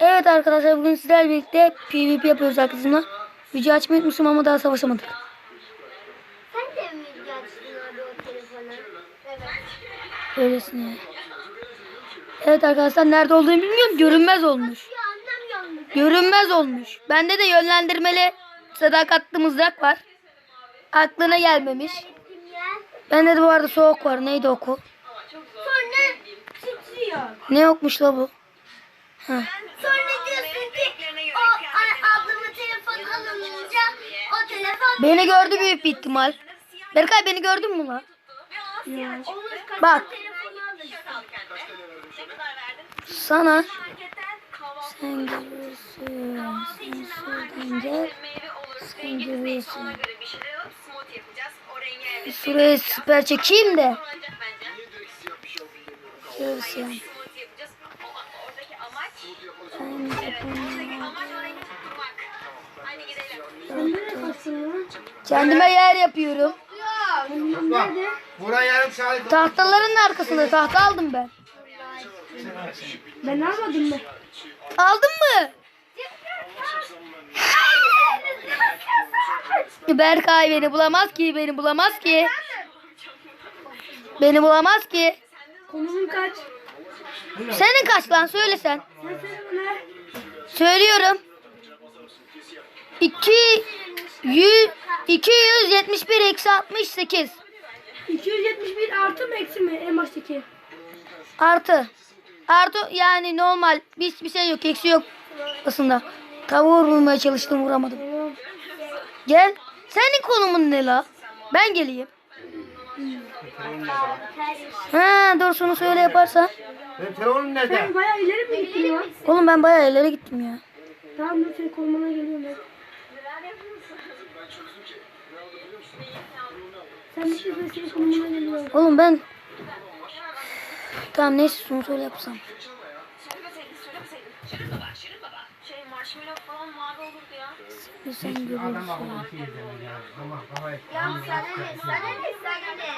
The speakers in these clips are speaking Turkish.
Evet arkadaşlar bugün sizlerle birlikte PvP yapıyoruz arkadaşımla. Video açmayı unutmuşum ama daha savaşamadık. Sen de mi video açtın abi o telefona? Evet. Öylesine. Evet arkadaşlar nerede olduğunu bilmiyorum. Görünmez olmuş. Görünmez olmuş. Bende de yönlendirmeli sadakatli mızrak var. Aklına gelmemiş. Bende de bu arada soğuk var. Neydi oku? Sonra titriyor. Ne yokmuş la bu? Ha. Sonra diyorsun ki o ablamın telefon alınınca o telefon Beni gördü büyük bir ihtimal. Berkay beni gördün mü lan? olur Bak. telefonu alır. Sana sen görürsün. Sen gel. Sen görürsün. Şuraya süper çekeyim de. Görürsün. Kendime yer yapıyorum. Bak, Bura yarım saat. Tahtaların arkasında tahta aldım ben. Ben almadım mı? Aldın mı? Berkay beni bulamaz ki, beni bulamaz ki. Beni bulamaz ki. Konunun kaç? Senin kaç lan söyle sen. Sen söyle bana. Söylüyorum. 2 100 271 eksi 68 271 artı mı eksi mi en baştaki? artı. Artı yani normal hiçbir şey yok eksi yok aslında. Tavuğu vurmaya çalıştım vuramadım. Gel. Senin konumun ne la? Ben geleyim. Ha dur şunu söyle yaparsan. Benim telefonum nerede? Bayağı ileri mi gittin ya? Oğlum ben bayağı ileri gittim ya. Tamam dur senin konumuna geliyorum ben. Sen bir şey söyle konumuna geliyorum. Oğlum ben Tamam neyse şunu söyle yapsam. Şey marshmallow falan mavi olurdu ya. Sen görürsün. Adam akıllı bir şey izlemiyor ya. Tamam, tamam. Ya sana ne sana ne sana ne?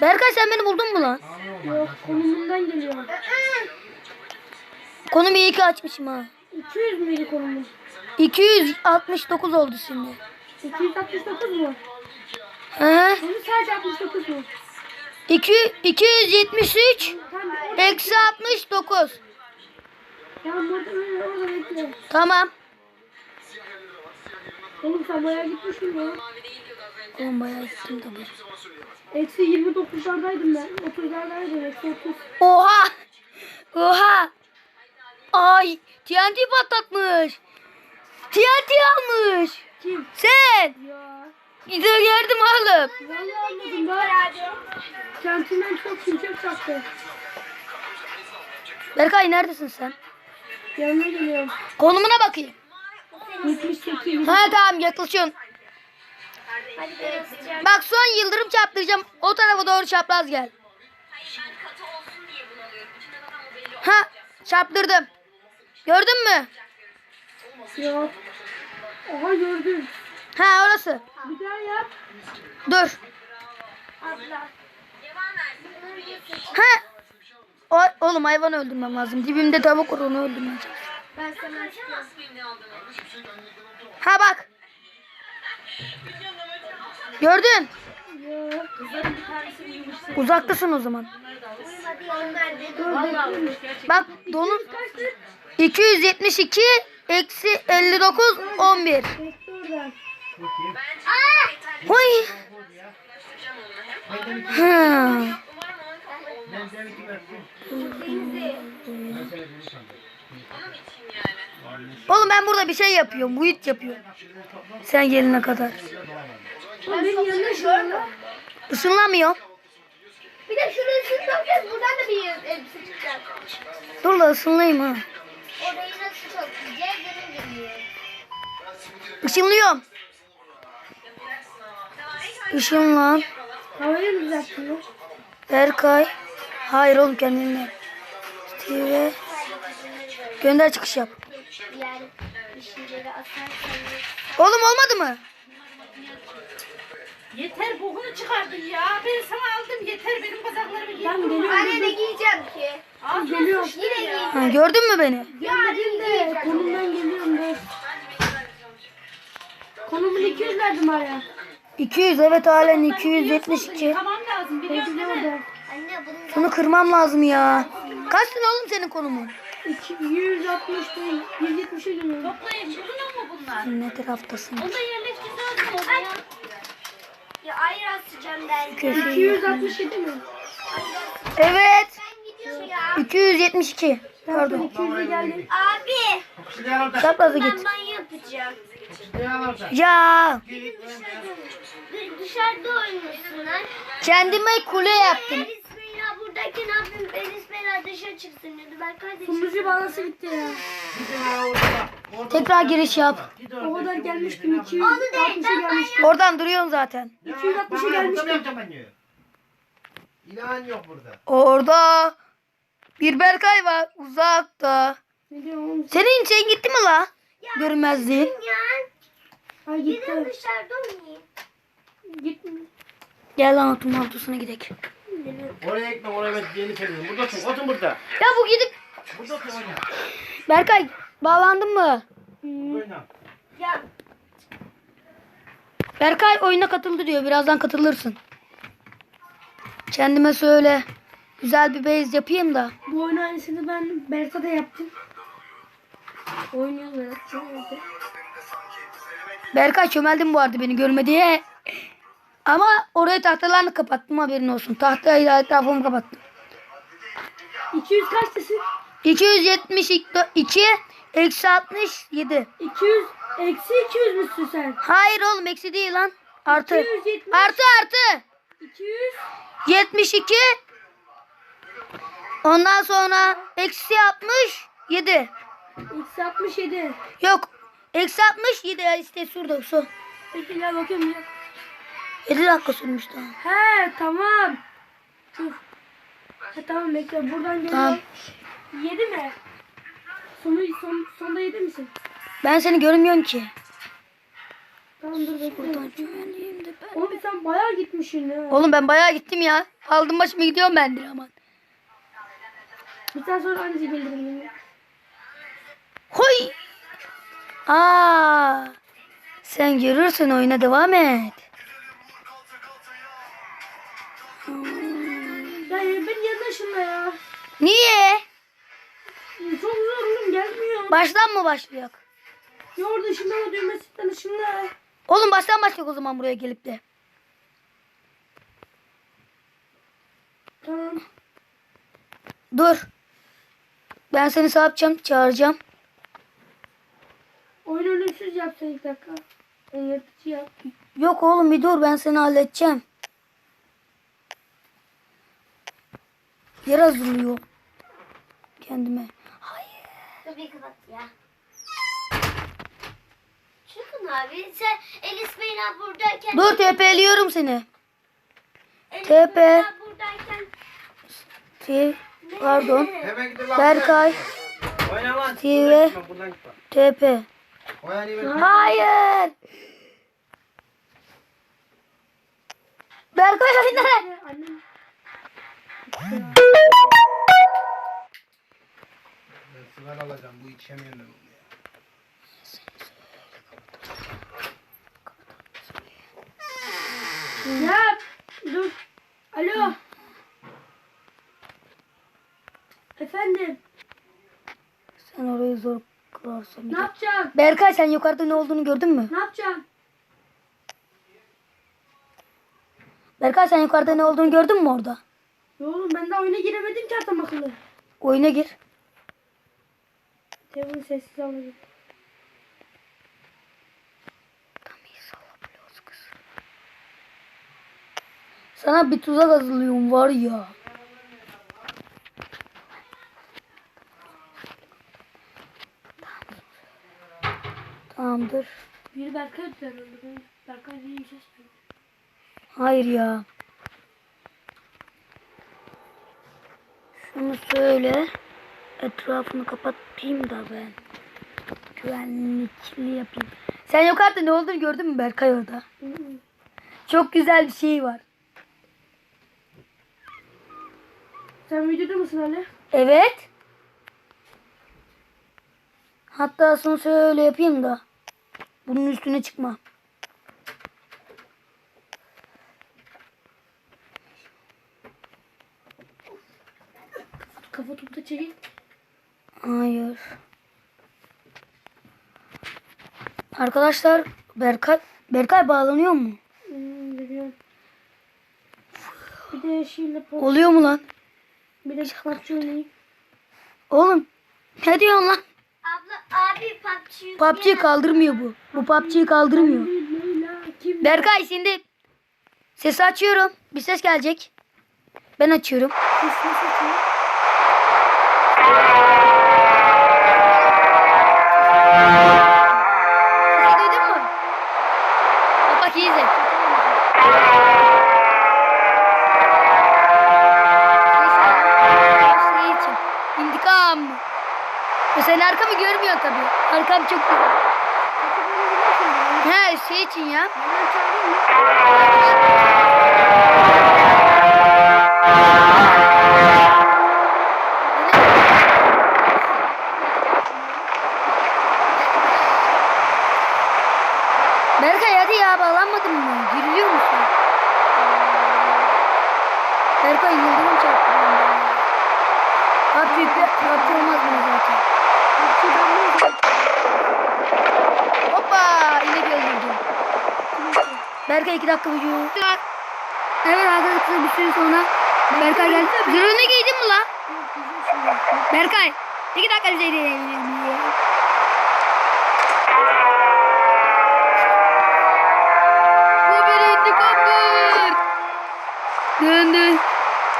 Berkay sen beni buldun mu lan? Yok konumundan geliyor. Konum iyi ki açmışım ha. 200 müydü konumun? 269 oldu şimdi. 269 mu? Hı? Konu sadece 69 mu? 2 273 Tamam eksi 69. Ya burada orada bekle. Tamam. Oğlum sen bayağı gitmişsin ya. Oğlum bayağı gittim tabii. Eksi 29'lardaydım ben. 30'lardaydım. Eksi 30. Oha! Oha! Ay! TNT patlatmış. TNT almış. Kim? Sen! Ya. Gidiyor gördüm oğlum. Vallahi anladım bak. Kendinden çok şimşek çaktı. Berkay neredesin sen? Yanına geliyorum. Konumuna bakayım. 78. Ha tamam yaklaşıyorsun. Bak son yıldırım çarptıracağım. O tarafa doğru çapraz gel. Ha çarptırdım. Gördün mü? Yok. Oha gördüm. Ha orası. Bir daha yap. Dur. Abla. Ha. O, oğlum hayvan öldürmem lazım. Dibimde tavuk var onu öldürmem lazım. Ben sana. Ha bak. Gördün. Uzaktasın o zaman. Bak donun 272 eksi 59 11. Bekle oradan. Ben. Oğlum ben burada bir şey yapıyorum. Buit yapıyorum. Sen gelene kadar. Oğlum benim yanına şöyle. Isınlamıyor. Bir de şurası sokacağız. Buradan da bir elbise çıkacak. Dur da ısınlayayım ha. Orayı nasıl sokacağız? Benim bilmiyorum. Işınlıyorum. Işınlan. Havayı düzeltiyor. Berkay. Hayır oğlum kendin yap. Steve. Gönder çıkış yap. Yani bir şeyleri asarsanız. Oğlum olmadı mı? Yeter bokunu çıkardın ya. Ben sana aldım yeter benim kazaklarımı giy. Ben geliyorum. Anne ne giyeceğim ki? Geliyor. Yine giy. Ha, gördün mü beni? Gelmedim de konumdan geliyorum da. Konumun 200 verdim hala. 200 evet halen 272. Tamam lazım biliyorsun değil mi? Bunu kırmam lazım ya. Kaç lira oğlum senin konumun? 260 değil. 170'e geliyor. Toplayın bulunuyor mu bunlar? Nedir haftasın? Onu da yerleştireceğiz mi oraya? ya ayrı asacağım ben. 267 mi? Evet. Sen gidiyorsun ya. 272. Pardon. Pardon. 200'e geldi. Abi orada. Çaprazı ben git. banyo yapacağım. Ya Git, Dışarıda oynuyorsun lan. kendime kule yaptım. Buradayken abim ben İsmail dışarı çıksın dedi. Ben kardeşim. Sunucu bağlası gitti ya. Tekrar giriş yap. O kadar gelmiştim. oyunu 260'e Onu değil, ben gelmiştim. Oradan duruyorsun zaten. Ya, 260'a bana burada gelmiştim. İlan yok burada. Orada bir Berkay var uzakta. Senin şey gitti mi la? Ay gidin dışarıda oynayayım. Gitme. Gel lan oturma altısına gidelim. Oraya gitme oraya ben yeni seviyorum. Burada otur. Otur burada. Ya bu gidip Burada otur oyna. Berkay bağlandın mı? Burada oyna. Ya Berkay oyuna katıldı diyor. Birazdan katılırsın. Kendime söyle. Güzel bir base yapayım da. Bu oyun aynısını ben Berta'da yaptım. Oynuyoruz. Berkay çömeldim bu arada beni görmedi. Ama oraya tahtalarını kapattım haberin olsun. Tahtayla etrafımı kapattım. 200 kaçtasın? 272 eksi 67. 200 eksi 200 müsün sen? Hayır oğlum eksi değil lan. Artı. 270 Artı artı. 200 72. Ondan sonra eksi 67. eksi 67. Yok. Eksi 67 ya işte şurada su. Peki ya. 7 dakika sürmüş daha. He tamam. Dur. He, tamam bekle buradan geliyor. Tamam. 7 mi? Sonu son, sonda 7 misin? Ben seni görmüyorum ki. Tamam dur bekle. Buradan de ben. Oğlum sen bayağı gitmişsin ha. Oğlum ben bayağı gittim ya. Aldım başımı gidiyorum ben de aman. Bir tane sonra gelirim yine. Hoy. Aa. Sen görürsün oyuna devam et. Ya. Niye? Çok zor oğlum gelmiyor. Baştan mı başlıyor? Ya orada ışınlama düğmesinden ışınla. Oğlum baştan başlıyor o zaman buraya gelip de. Tamam. Dur. Ben seni yapacağım? Çağıracağım. Oyun ölümsüz yapsan ilk dakika. Yap. Yok oğlum bir dur ben seni halledeceğim. Yer hazırlıyor. Kendime. Hayır. dur bir kapat ya. Çıkın abi. Sen El İsmail abi buradayken. Dur TP'liyorum seni. El TP. Abi buradayken. T pardon. Berkay Oyna lan. TV. TP. Hayır. Berkay oyna. Sigara alacağım. Bu içemiyorum ben bunu ya. Ya dur. Alo. Efendim. Sen orayı zor kırarsın. Ne yapacaksın? Berkay sen yukarıda ne olduğunu gördün mü? Ne yapacaksın? Berkay sen yukarıda ne olduğunu gördün mü orada? Ya oğlum ben daha oyuna giremedim ki adam akıllı. Oyuna gir. Telefonu sessiz alacağım. Sana bir tuzak hazırlıyorum var ya. Tamamdır. Bir Berkay herhalde. Berkay diye bir ses duyuyor. Hayır ya. Şunu söyle. Etrafını kapatayım da ben. Güvenlikli yapayım. Sen yukarıda ne olduğunu gördün mü Berkay orada? Çok güzel bir şey var. Sen videoda mısın hala? Evet. Hatta son şöyle yapayım da. Bunun üstüne çıkma. Kafa topu da çekil. Hayır. Arkadaşlar Berkay Berkay bağlanıyor mu? Hmm, biliyorum. Bir de pop. Oluyor mu lan? Bir de PUBG. Oğlum ne diyorsun lan? Abla abi PUBG PUBG kaldırmıyor bu. Bu PUBG'yi kaldırmıyor. Berkay şimdi sesi açıyorum. Bir ses gelecek. Ben açıyorum. Sesini seçiyor. Sesi duydun mu? Bak iyi izle. İntikam. O sen arkamı görmüyorsun tabii. Arkam çok güzel. He şey için ya. Hemen çağırayım mı? Berkay hadi ya bağlanmadın mı? Giriliyor musun? Berkay yıldırım çarptı bana. PUBG, PUBG olmaz mı zaten? PUBG'den ne oldu? Hoppa! Yine öldürdü. Berkay iki dakika vücudu. Evet arkadaşlar bir süre sonra Berkay geldi. Zırhını giydin mi lan? Berkay. İki dakika bize. Bu bir intikamdır. Dön dön.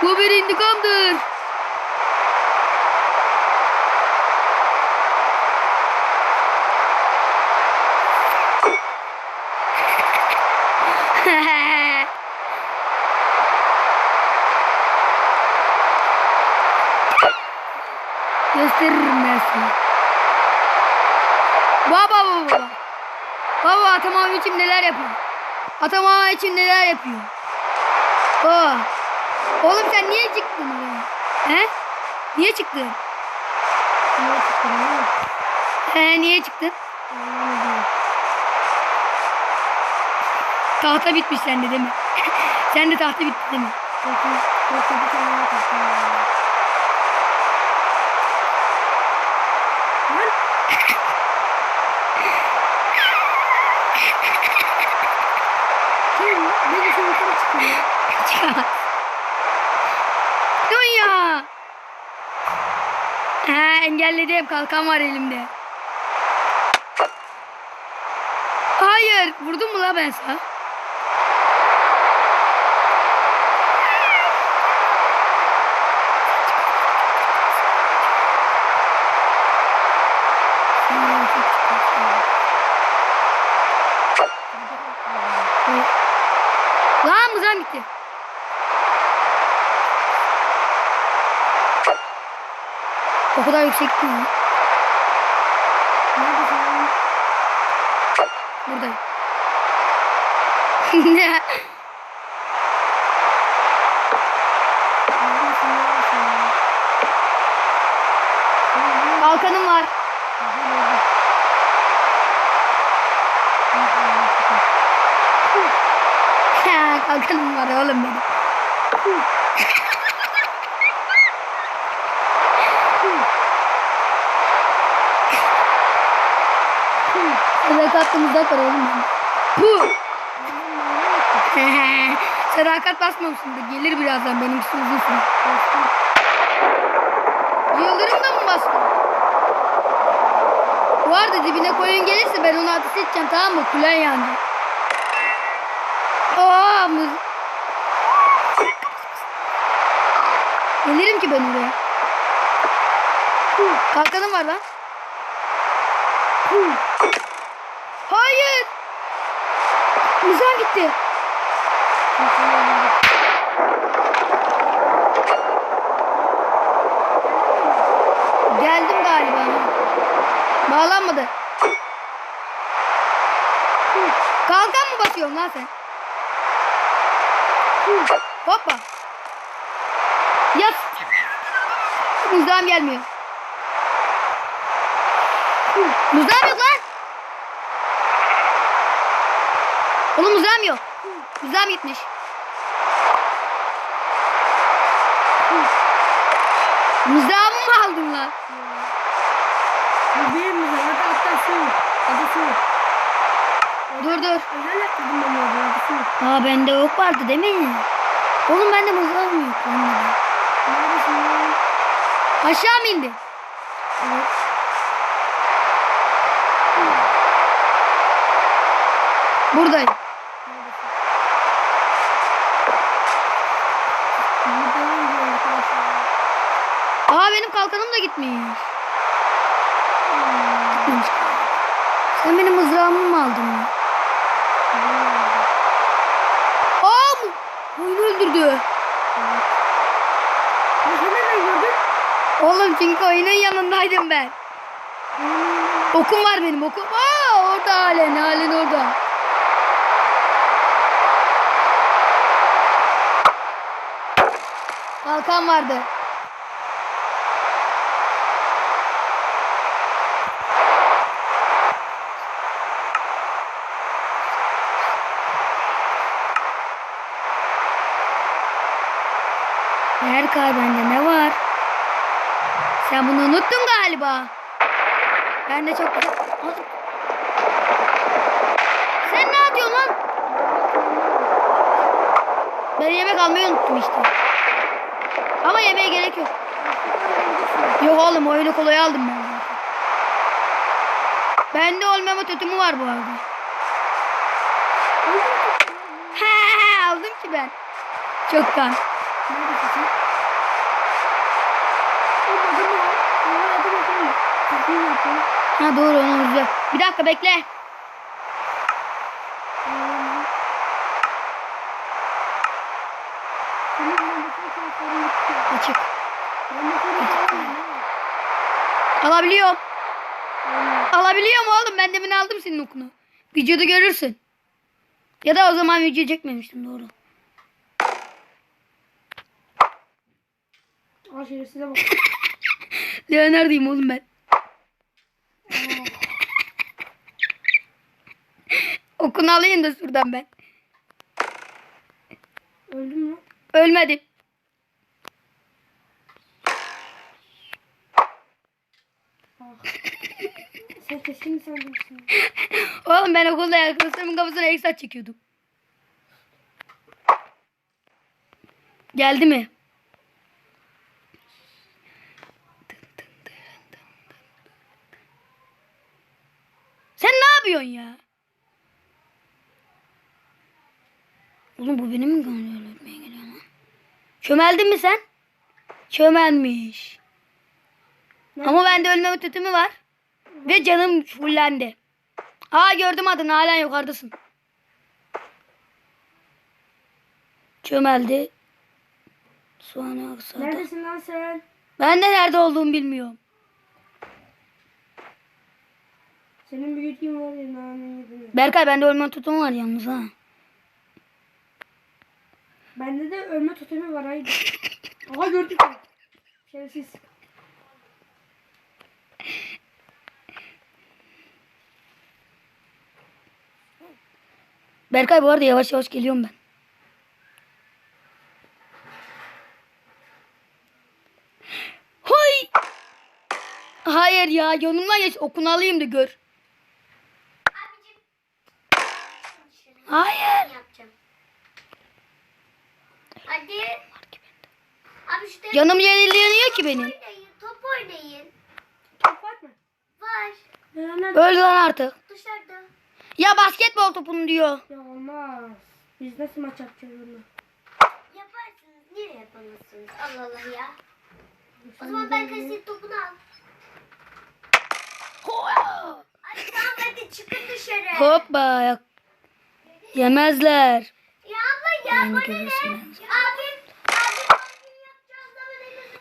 Bu bir intikamdır. Gösteririm ben sana. Baba baba baba. Baba Atamam için neler yapıyor. Atamam için neler yapıyor. Baba. Oğlum sen niye çıktın oraya? He? Niye çıktın? Niye çıktın? He niye çıktın? Tahta bitmiş sende değil mi? sende tahta bitti değil mi? Peki, peki bir taktım. Lan! Kim? Ne güzel yukarı çıkıyor. Çıkamaz. Dur ya. He engelledim kalkan var elimde. Hayır vurdum mu la ben sana? O kadar yüksek değil mi? Neredesin? Buradayım. Neredesin, neredesin ya? Kalkanım var. Kalkanım var oğlum benim. Sadakat uzak var oğlum Puh. Sadakat basmamışsındır. Gelir birazdan benimkisi uzun süre. Yıldırımda mı bastın? Bu arada dibine koyun gelirse ben onu ateş edeceğim tamam mı? Kulen yandı. Aa, mız... Gelirim ki ben oraya. Kalkanım var lan. Hayır. Mızan gitti. Geldim galiba. Bağlanmadı. Kalkan mı basıyorsun lan sen? Hoppa. Yat. Muzağım gelmiyor. Muzağım yok lan. Oğlum muzağım yok. Muzağım gitmiş. Muzağımı mı aldın lan? Bu benim mi? Hadi hatta su. Hadi su. Dur dur. Özel yaptırdım ben orada. Hadi su. Aa bende ok vardı değil mi? Oğlum bende mızrağım yok. Aşağı mı indi? Evet. Buradayım. Da gitmiş. Gitmemiş. Sen benim mızrağımı mı aldın ya? Aa oyunu öldürdü. Oğlum çünkü oyunun yanındaydım ben. Okum var benim okum. Aa orada halen halen orada. Kalkan vardı. Erkay bende ne var? Sen bunu unuttun galiba. Ben de çok güzel. Sen ne yapıyorsun lan? Ben yemek almayı unuttum işte. Ama yemeğe gerek yok. Yok oğlum oyunu kolay aldım ben. Bende olmama tütümü var bu arada. He aldım ki ben. Çoktan. Ha doğru onu güzel. Bir dakika bekle. Açık. Alabiliyorum. Alabiliyorum oğlum. Ben demin aldım senin okunu. Videoda görürsün. Ya da o zaman video çekmemiştim doğru. Şerefsize bak. Leonardo'yum oğlum ben. Okunu alayım da şuradan ben. Öldün mü? Ölmedim. Sen kesin değilsin. Oğlum ben okulda arkadaşlarımın kafasına eksat çekiyordum. Geldi mi? Yapıyorsun ya? Oğlum bu benim mi kanıyor öldürmeye geliyor lan? Çömeldin mi sen? Çömelmiş. Ama bende ölmeme tütümü var. Ve canım fullendi. Aa gördüm adını halen yukarıdasın. Çömeldi. Soğanı aksadı. Neredesin lan sen? Ben de nerede olduğumu bilmiyorum. Senin büyüdüğün var ya nanenin yedin. Berkay bende ölme tutum var yalnız ha. Bende de ölme totemi var haydi. Aha gördük ya. Şerefsiz. Berkay bu arada yavaş yavaş geliyorum ben. Hay! Hayır ya yanımdan geç okunu alayım da gör. Hayır. Yapacağım. Hadi. Abi işte Canım yenileniyor ki benim. oynayın. Top oynayın. Top var mı? Var. Öl lan artık. Dışarıda. Ya basketbol topunu diyor. ya olmaz. Biz nasıl maç yapacağız onu? Yaparsınız. Niye yapamazsınız? Allah Allah ya. O zaman ben kaset topunu al. Hadi tamam hadi çıkın dışarı. Hoppa. Yemezler. Ya abla ya bana? Abim, abim,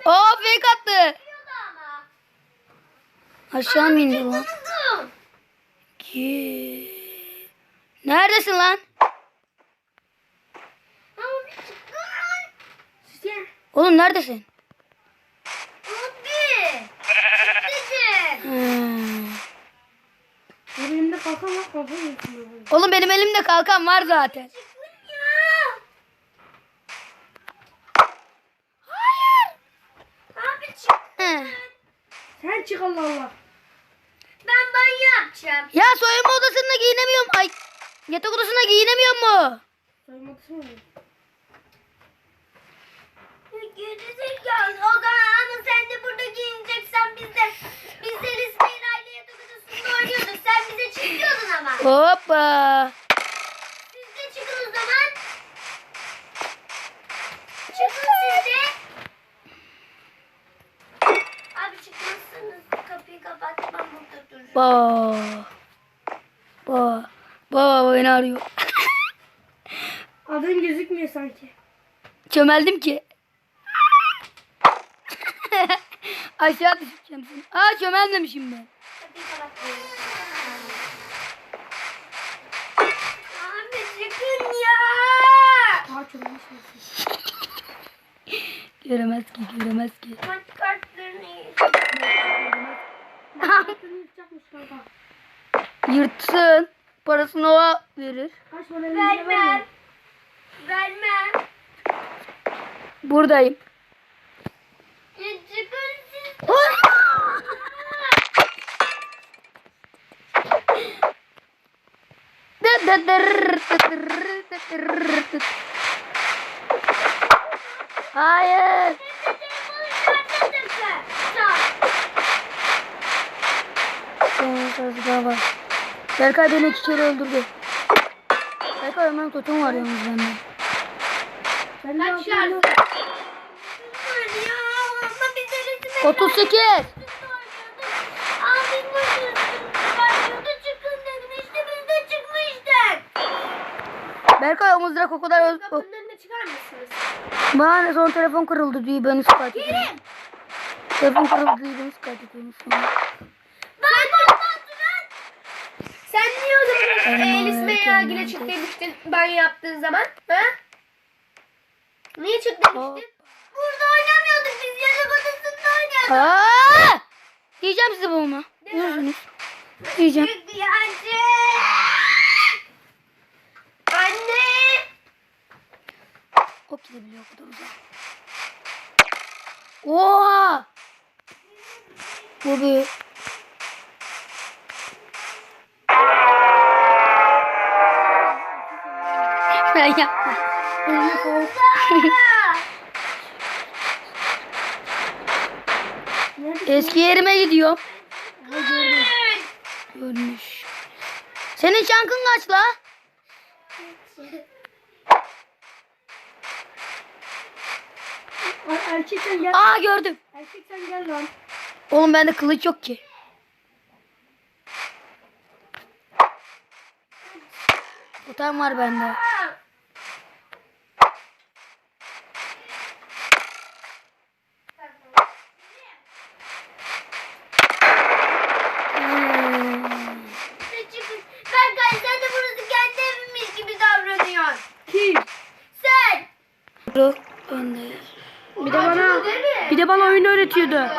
Aa fake attı. Aşağı mı indi lan? Neredesin lan? Oğlum neredesin? Abi. Neredesin? Hmm var kalkan yetiyor. Oğlum benim elimde kalkan var zaten. Ya. Abi çık. Sen çık Allah Allah. Ben banyo yapacağım. Ya soyunma odasında giyinemiyorum. Ay yatak odasında giyinemiyor mu? Soyunma odası mı? Gerizekalı. O zaman ama sen de burada giyineceksen biz de biz de Lisbeyla odasında oynuyorduk. Sen bize çık diyordun ama. Hoppa. Siz de çıkın o zaman. Çıkın siz de. Abi çıkmazsanız kapıyı kapatmam burada dururum. Ba. Ba. Baba beni arıyor. Adın gözükmüyor sanki. Çömeldim ki. Aşağı düşeceğim seni. Aa çömelmemişim ben. Abi çıkın ya. Göremez ki göremez ki. Maç kartlarını. Yırtsın. Parasını o verir. Vermem. Vermem. Buradayım. Ya çıkın siz. Hayır. Senin sözü var. Berkay beni iki kere öldürdü. Berkay hemen totem var yalnız bende. Ben Kaç altında- şarjı? Ya ama bize resim 38. Abi bu üstünde çıkın dedim işte biz de çıkmıştık. Berkay o kadar... O, Kapının önüne çıkar mısınız? bana son telefon kırıldı diye beni şikayet ediyorsun. Telefon kırıldı diye beni şikayet ediyorsun. Ben patlattım. Sen niye o zaman Ama e, erken Yagil'e geldi. çık demiştin banyo yaptığın zaman? Ha? Niye çık demiştin? Burada oynamıyorduk biz yatak odasında oynuyorduk. Aa! Diyeceğim size bunu. Görürsünüz. Diyeceğim. Çünkü yancı. Anne. O gidebiliyor o kadar uzak. Oha! Bu bir... Ben yapma. Eski yerime gidiyorum. Ölmüş. Senin şankın kaç la? Er- Erkek sen gel. Aa gördüm. Erkek sen gel lan. Oğlum bende kılıç yok ki. Totem var bende. Berkay sen de burası kendi evimiz gibi davranıyorsun. Kim? Sen. Dur, önde. Bir de bana bir de bana oyun öğretiyordu.